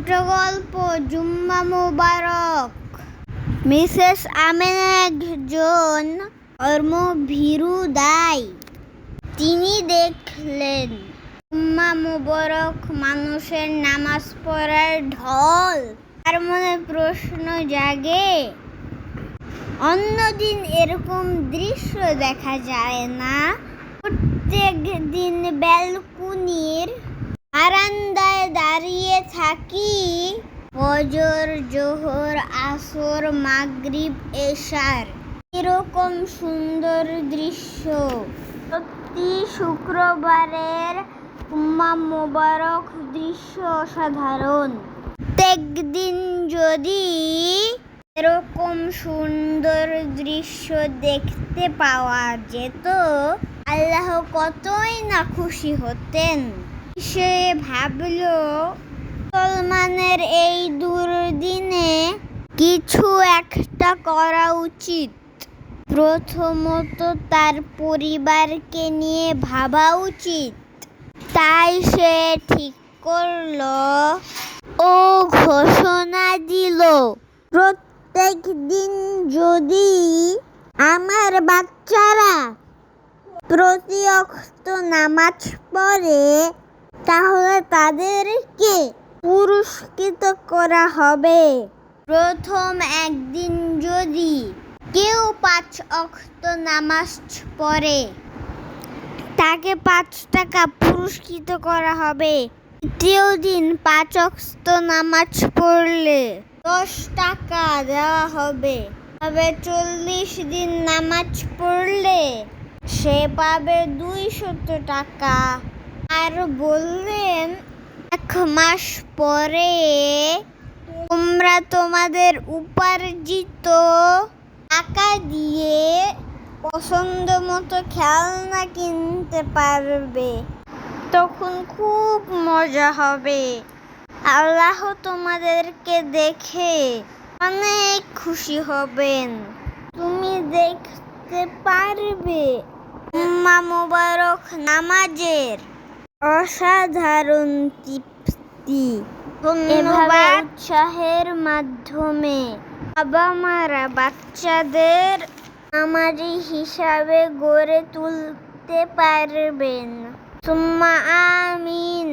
ছোট গল্প জুম্মা মুবারক। মিসেস আমেনা একজন কর্মভীরু দায় তিনি দেখলেন জুম্মা মুবারক মানুষের নামাজ পড়ার ঢল। তার মনে প্রশ্ন জাগে, অন্যদিন এরকম দৃশ্য দেখা যায় না? প্রত্যেক দিন ব্যালকুনির ফজর, জোহর, আসর, মাগরিব, এশার। এরকম সুন্দর দৃশ্য। প্রতি শুক্রবারের উম্মা মোবারক দৃশ্য অসাধারণ। প্রত্যেক দিন যদি এরকম সুন্দর দৃশ্য দেখতে পাওয়া যেত, আল্লাহ কতই না খুশি হতেন। সে ভাবল মুসলমানের এই দুর্দিনে কিছু একটা করা উচিত। প্রথমত তার পরিবারকে নিয়ে ভাবা উচিত। তাই সে ঠিক করল ও ঘোষণা দিল, প্রত্যেক দিন যদি আমার বাচ্চারা প্রতি অক্ত নামাজ পড়ে, তাহলে তাদেরকে পুরস্কৃত করা হবে। প্রথম একদিন যদি কেউ পাঁচ অক্ত নামাজ পড়ে, তাকে পাঁচ টাকা পুরস্কৃত করা হবে। দ্বিতীয় দিন পাঁচ অক্ত নামাজ পড়লে দশ টাকা দেওয়া হবে। তবে চল্লিশ দিন নামাজ পড়লে সে পাবে দুইশত টাকা। আর বললেন মাস পরে তোমরা তোমাদের উপার্জিত টাকা দিয়ে পছন্দ মতো খেলনা কিনতে পারবে। তখন খুব মজা হবে। আল্লাহ তোমাদেরকে দেখে অনেক খুশি হবেন। তুমি দেখতে পারবে উম্মা মোবারক নামাজের অসাধারণ তৃপ্তি এভাবে উৎসাহের মাধ্যমে বাবা মারা বাচ্চাদের আমারি হিসাবে গড়ে তুলতে পারবেন। সুম্মা আমিন।